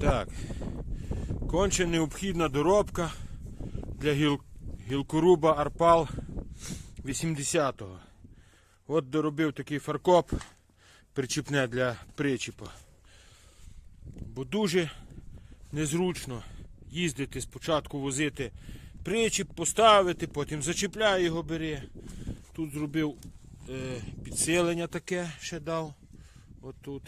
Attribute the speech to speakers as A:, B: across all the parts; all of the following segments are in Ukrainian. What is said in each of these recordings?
A: Так. Конче необхідна доробка для гіл... гілкоруба Арпал 80-го. От доробив такий фаркоп причіпне для причіпа. Бо дуже незручно їздити спочатку возити причіп, поставити, потім зачіпляє його бери. Тут зробив е, підсилення таке, ще дав. Отут.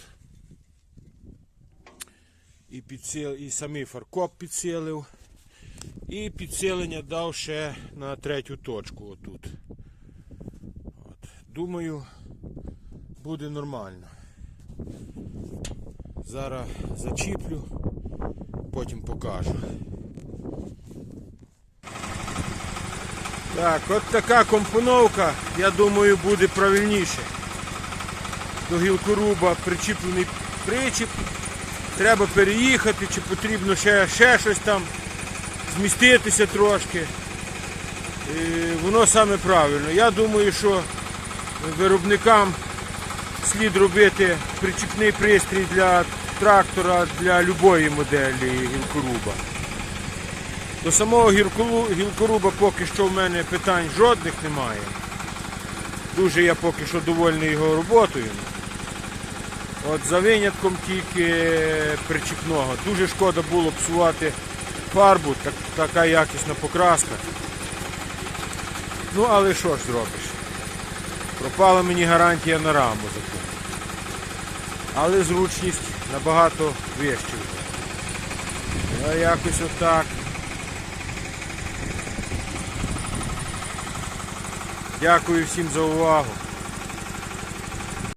A: І, підсил... і самий фаркоп підсилив. І підсилення дав ще на третю точку отут. От. Думаю, буде нормально. Зараз зачіплю, потім покажу. Так, от така компоновка, я думаю, буде правильніше. До гілкоруба причіплений причіп. Треба переїхати, чи потрібно ще, ще щось там зміститися трошки. І воно саме правильно. Я думаю, що виробникам слід робити причіпний пристрій для трактора для будь-якої моделі гілкоруба. До самого гілкоруба поки що в мене питань жодних немає. Дуже я поки що довольний його роботою. От за винятком тільки причіпного. Дуже шкода було псувати фарбу, так, така якісна покраска. Ну, але що ж зробиш? Пропала мені гарантія на раму це. Але зручність набагато вища. А якось отак. Дякую всім за увагу.